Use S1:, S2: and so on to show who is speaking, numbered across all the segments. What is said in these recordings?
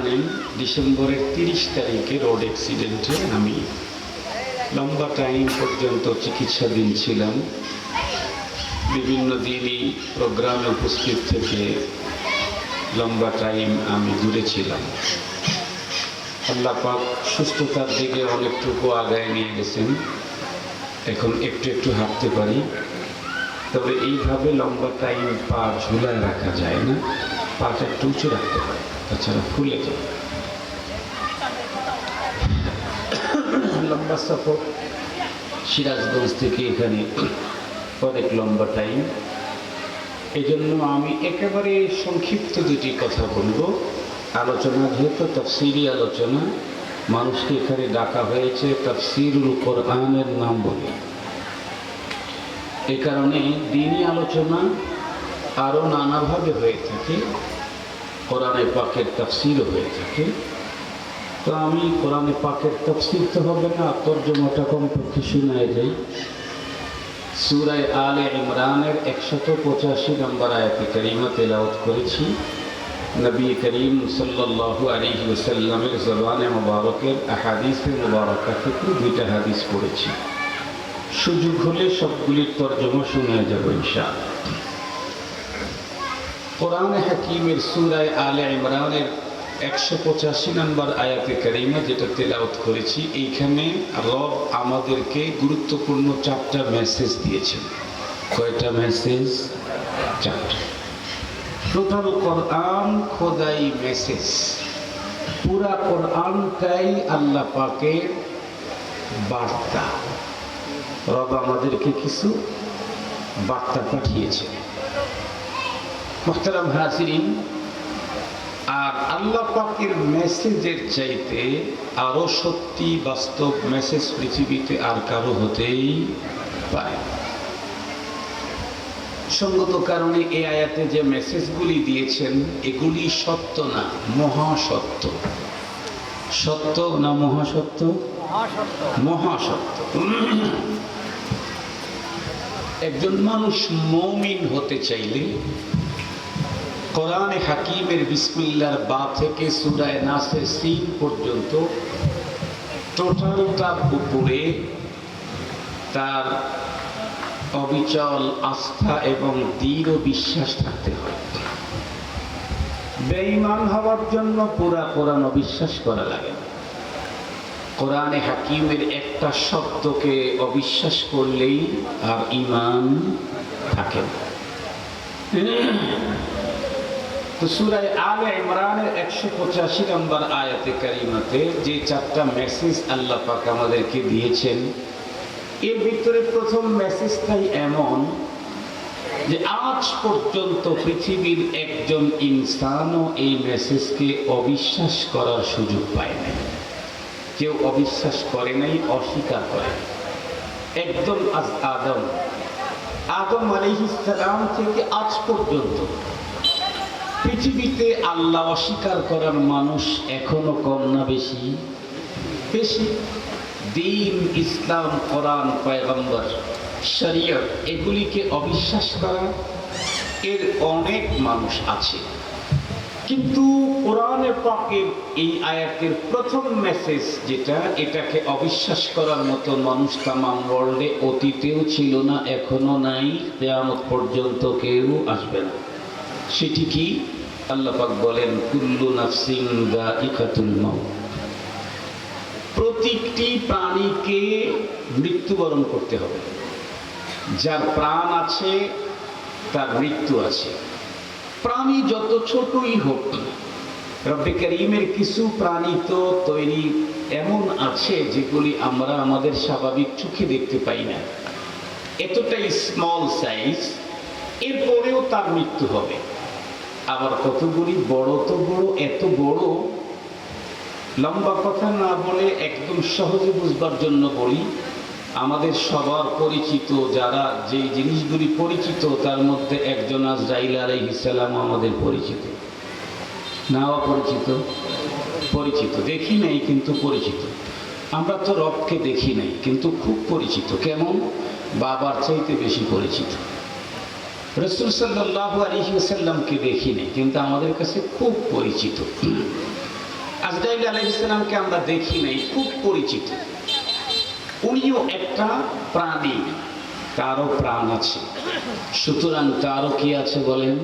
S1: জানেন, ডিসেম্বরের তিরিশ তারিখে রোড অ্যাক্সিডেন্টে আমি লম্বা টাইম পর্যন্ত চিকিৎসাধীন ছিলাম। বিভিন্ন দিনই প্রোগ্রামে উপস্থিত থেকে লম্বা টাইম আমি দূরে ছিলাম। আল্লাহ পাক সুস্থতার দিকে অনেকটুকু আগায় নিয়ে গেছেন। এখন একটু একটু হাঁটতে পারি। তবে এইভাবে লম্বা টাইম পা ঝুলায় রাখা যায় না। পাটা একটু উঁচু রাখতে হয় তাছাড়া ফুলে লম্বা সফর। সিরাজগঞ্জ থেকে এখানে অনেক লম্বা টাইম এই জন্য আমি একেবারে সংক্ষিপ্ত দুটি কথা বলব। আলোচনা যেহেতু তফসিরি আলোচনা, মানুষকে এখানে ডাকা হয়েছে তফসিরুল কোরআনের নাম বলে। এ কারণে দিনই আলোচনা আরও নানাভাবে হয়ে থাকে। কোরআনে পাকের তফসিরও হয়ে থাকে। তো আমি কোরআনে পাকের তফসির তো হবে না, তর্জমাটা কমপক্ষে শোনায় যাই। সুরায় আলে ইমরানের একশত পঁচাশি নম্বর আয়াতে করিমা তেলাওয়াত করেছি। নবী করিম সাল্লাল্লাহু আলাইহি ওয়াসাল্লামের জবানে মুবারকের আহাদিসে মুবারকা থেকে দুইটা হাদিস পড়েছি। সুযোগ হলে সবগুলির তর্জমা শুনে যাব ইনশাআল্লাহ। কোরআন হাকিমের সুরায় আলে ইমরানের একশো পঁচাশি নম্বর আয়াতে কারিমা যেটা তেলাওত করেছি, এইখানে রব আমাদেরকে গুরুত্বপূর্ণ চারটা মেসেজ দিয়েছেন। কয়টা মেসেজ চারটা। টোটাল কোরআন খোদাই মেসেজ পুরা কোরআনটাই আল্লাহ পাকের বার্তা। রব আমাদেরকে কিছু বার্তা পাঠিয়েছে মোহতারাম হাসিরিন আর আল্লাহ পাকের মেসেজের চাইতে আরও সত্যি বাস্তব মেসেজ পৃথিবীতে আর কারও হতেই পারে সঙ্গত কারণে এই আয়াতে যে মেসেজগুলি দিয়েছেন এগুলি সত্য না মহাসত্য। সত্য না মহাসত্য। মহাসত্য। একজন মানুষ মৌমিন হতে চাইলে কোরআনে হাকিমের বিসমিল্লার বা থেকে সুরায় নাসের সিন পর্যন্ত টোটালটার উপরে তার অবিচল আস্থা এবং দৃঢ় বিশ্বাস থাকতে হয়। বেঈমান হওয়ার জন্য পুরা কোরআন অবিশ্বাস করা লাগে। কোরআনে হাকিমের একটা শব্দকে অবিশ্বাস করলেই আর ইমান থাকে না। তো সুরায় আলে ইমরানের একশো পঁচাশি নম্বর যে চারটা মেসেজ আল্লাহ আমাদেরকে দিয়েছেন, এর ভিতরে প্রথম এমন যে আজ পর্যন্ত পৃথিবীর একজন ইনসানও এই মেসেজকে অবিশ্বাস করার সুযোগ পায় নাই। কেউ অবিশ্বাস করে নাই, অস্বীকার করে একদম আজ আদম আদম আলহিসাম থেকে আজ পর্যন্ত পৃথিবীতে আল্লাহ অস্বীকার করার মানুষ এখনও কম না বেশি? বেশি। দিন, ইসলাম, কোরআন, পয়গম্বর, শরীয়ত, এগুলিকে অবিশ্বাস করা এর অনেক মানুষ আছে। কিন্তু কোরআনে পাকের এই আয়াতের প্রথম মেসেজ যেটা, এটাকে অবিশ্বাস করার মতো মানুষ তামাম ওয়ার্ল্ডে অতীতেও ছিল না, এখনও নাই, কেয়ামত পর্যন্ত কেউ আসবে না। সেটি কি? আল্লাহ পাক বলেন, কুল্লু নাফসিং দাইকাতুল মাউত। প্রত্যেকটি প্রাণীকে মৃত্যুবরণ করতে হবে। যার প্রাণ আছে, তার মৃত্যু আছে। প্রাণী যত ছোটই হোক, রব্বে করিমের কিছু প্রাণী তো তৈরি এমন আছে, যেগুলি আমরা আমাদের স্বাভাবিক চোখে দেখতে পাই না। এতটাই স্মল সাইজ এরপরেও তার মৃত্যু হবে। আবার কতগুলি বড়? তো বড়, এত বড়? লম্বা কথা না বলে একদম সহজে বুঝবার জন্য বলি, আমাদের সবার পরিচিত যারা যে জিনিসগুলি পরিচিত, তার মধ্যে একজন আজরাইল আলাইহিসালাম আমাদের পরিচিত। না অপরিচিত পরিচিত। দেখি নাই, কিন্তু পরিচিত। আমরা তো রবকে দেখি নাই, কিন্তু খুব পরিচিত। কেমন? বাবার চাইতে বেশি পরিচিত। রসুল সাল্লাহ আলহি সাল্লামকে দেখি নাই, কিন্তু আমাদের কাছে খুব পরিচিত। আজরাইল আলাইসালামকে আমরা দেখি নাই, খুব পরিচিত। উনিও একটা প্রাণী তারও প্রাণ আছে। সুতরাং তারও কি আছে বলেন?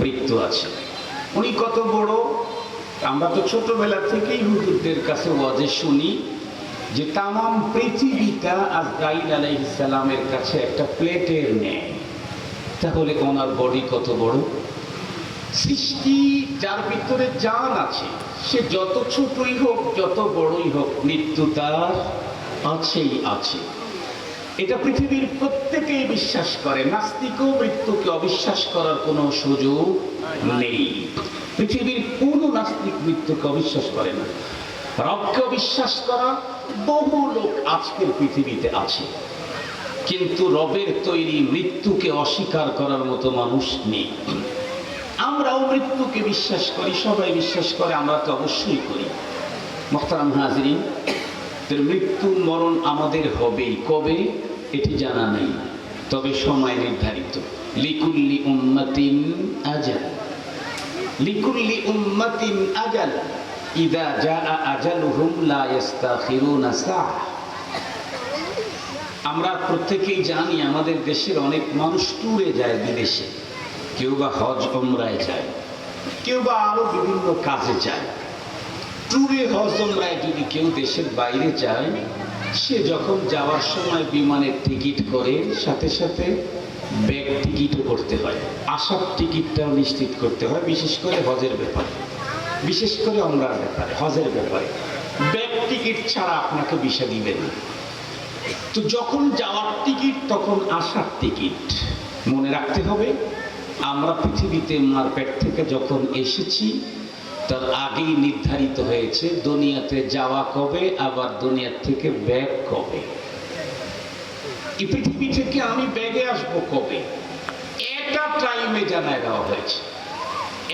S1: মৃত্যু আছে। উনি কত বড়? আমরা তো ছোটবেলা থেকেই হুজুরদের কাছে ওয়াজে শুনি যে তামাম পৃথিবীটা আজরাইল আলাইসালামের কাছে একটা প্লেটের নেয় তাহলে ওনার বডি কত বড়? সৃষ্টি যার ভিতরে জান আছে, সে যত ছোটই হোক, যত বড়ই হোক, মৃত্যু তার আছেই আছে। এটা পৃথিবীর প্রত্যেকেই বিশ্বাস করে, নাস্তিকও মৃত্যুকে অবিশ্বাস করার কোনো সুযোগ নেই। পৃথিবীর কোনো নাস্তিক মৃত্যুকে অবিশ্বাস করে না। রবকে অবিশ্বাস করা বহু লোক আজকের পৃথিবীতে আছে। কিন্তু রবের তৈরি মৃত্যুকে অস্বীকার করার মতো মানুষ নেই। আমরাও মৃত্যুকে বিশ্বাস করি, সবাই বিশ্বাস করে, আমরা তো অবশ্যই করি। মোহতারাম হাজরিন মৃত্যু মরণ আমাদের হবেই। কবে? এটি জানা নেই। তবে সময় নির্ধারিত। লিকুল্লি উম্মাতিন আজাল। লিকুল্লি উম্মাতিন আজাল। ইদা জা আজালুহুম লা ইস্তাখিরুনা সাহ। আমরা প্রত্যেকেই জানি আমাদের দেশের অনেক মানুষ ট্যুরে যায় বিদেশে। কেউ বা হজ ওমরায় যায়। কেউ বা আরও বিভিন্ন কাজে যায়। ট্যুরে, হজ ওমরায় যদি কেউ দেশের বাইরে যায়, সে যখন যাওয়ার সময় বিমানের টিকিট করে, সাথে সাথে ব্যাগ টিকিটও করতে হয়। আসার টিকিটটাও নিশ্চিত করতে হয়, বিশেষ করে হজের ব্যাপারে। বিশেষ করে ওমরার ব্যাপারে, হজের ব্যাপারে। ব্যাগ টিকিট ছাড়া আপনাকে বিষা দিবে না। তো যখন যাওয়ার টিকিট, তখন আসার টিকিট। মনে রাখতে হবে, আমরা পৃথিবীতে মার পেট থেকে যখন এসেছি, তার আগেই নির্ধারিত হয়েছে দুনিয়াতে যাওয়া কবে, আবার দুনিয়ার থেকে ব্যাগ কবে। এই পৃথিবী থেকে আমি ব্যাগে আসব কবে? একটা টাইমে জানায় দেওয়া হয়েছে।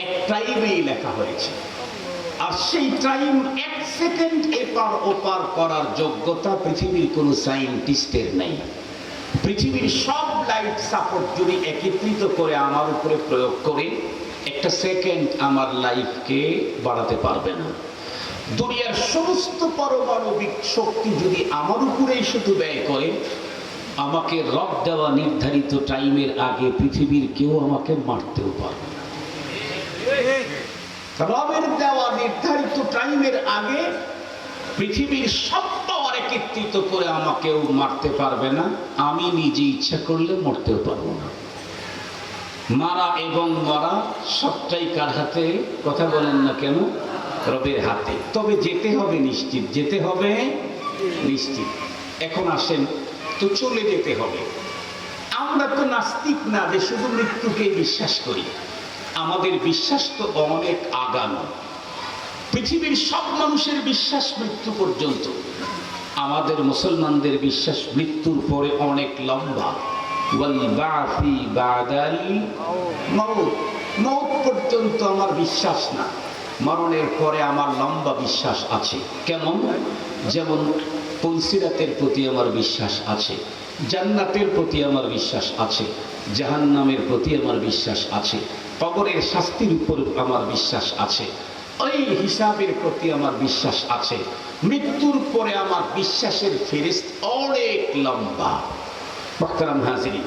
S1: এক টাইমেই লেখা হয়েছে। আর সেই টাইম এক সেকেন্ড এপার ওপার করার যোগ্যতা পৃথিবীর কোনো সাইন্টিস্টের নেই। পৃথিবীর সব লাইট সাপোর্ট যদি একত্রিত করে আমার উপরে প্রয়োগ করে, একটা সেকেন্ড আমার লাইফকে বাড়াতে পারবে না। দুনিয়ার সমস্ত পারমাণবিক শক্তি যদি আমার উপরেই শুধু ব্যয় করে, আমাকে রব দেওয়া নির্ধারিত টাইমের আগে পৃথিবীর কেউ আমাকে মারতেও পারবে না। রবের দেওয়া নির্ধারিত টাইমের আগে পৃথিবীর সব একত্রিত করে আমাকেও মারতে পারবে না। আমি নিজে ইচ্ছা করলে মরতেও পারব না। মারা এবং মরা সবটাই কার হাতে? কথা বলেন না কেন? রবের হাতে। তবে যেতে হবে নিশ্চিত, যেতে হবে নিশ্চিত। এখন আসেন, তো চলে যেতে হবে। আমরা তো নাস্তিক না যে শুধু মৃত্যুকে বিশ্বাস করি। আমাদের বিশ্বাস তো অনেক আগানো। পৃথিবীর সব মানুষের বিশ্বাস মৃত্যু পর্যন্ত। আমাদের মুসলমানদের বিশ্বাস মৃত্যুর পরে অনেক লম্বা। মউত। পর্যন্ত আমার বিশ্বাস না। মরণের পরে আমার লম্বা বিশ্বাস আছে। কেমন? যেমন পলসিরাতের প্রতি আমার বিশ্বাস আছে, জান্নাতের প্রতি আমার বিশ্বাস আছে, জাহান্নামের প্রতি আমার বিশ্বাস আছে, কবরের শাস্তির উপর আমার বিশ্বাস আছে। ওই হিসাবের প্রতি আমার বিশ্বাস আছে মৃত্যুর পরে আমার বিশ্বাসের ফেরিস্ত অনেক লম্বা বক্তারাম হাজিরি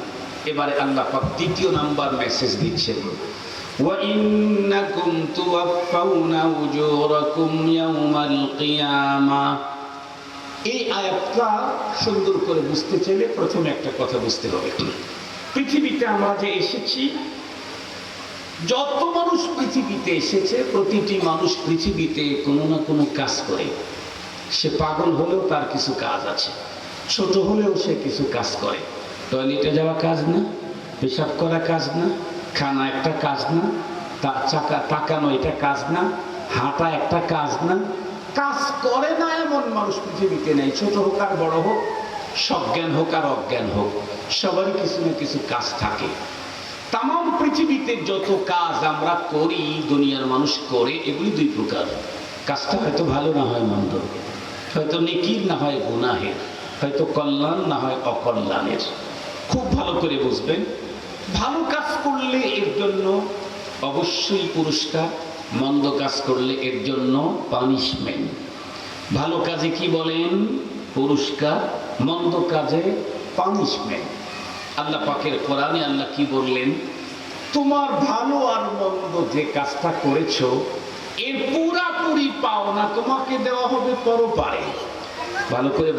S1: এবারে আল্লাহ পাক দ্বিতীয় নাম্বার মেসেজ দিচ্ছেন وَإِنَّكُمْ تُوَفَّوْنَ أُجُورَكُمْ يَوْمَ الْقِيَامَةِ এই আয়াতটা সুন্দর করে বুঝতে চাইলে প্রথমে একটা কথা বুঝতে হবে পৃথিবীতে আমরা যে এসেছি যত মানুষ পৃথিবীতে এসেছে, প্রতিটি মানুষ পৃথিবীতে কোনো না কোনো কাজ করে। সে পাগল হলেও তার কিছু কাজ আছে, ছোট হলেও সে কিছু কাজ করে। টয়লেটে যাওয়া কাজ না, পেশাব করা কাজ না, খানা একটা কাজ না তা চাকা তাকানো এটা কাজ না, হাঁটা একটা কাজ না, কাজ করে না এমন মানুষ পৃথিবীতে নেই। ছোট হোক আর বড় হোক, সজ্ঞান হোক আর অজ্ঞান হোক, সবারই কিছু না কিছু কাজ থাকে। তাম পৃথিবীতে যত কাজ আমরা করি, দুনিয়ার মানুষ করে, এগুলি দুই প্রকার। কাজটা হয়তো ভালো না হয়, মন্দ। হয়তো নেকির না হয়, গুনাহের। হয়তো কল্যাণ না হয়, অকল্যাণের। খুব ভালো করে বুঝবেন। ভালো কাজ করলে এর জন্য অবশ্যই পুরস্কার, মন্দ কাজ করলে এর জন্য পানিশমেন্ট ভালো কাজে কি বলেন? পুরস্কার, মন্দ কাজে পানিশমেন্ট আল্লাহ পাকের কোরআনে আল্লাহ কি বললেন? তোমার ভালো আর মন্দ যে কাজটা করেছ, এর পুরাপুরি পাওনা তোমাকে দেওয়া হবে পরপারে। ভালো করে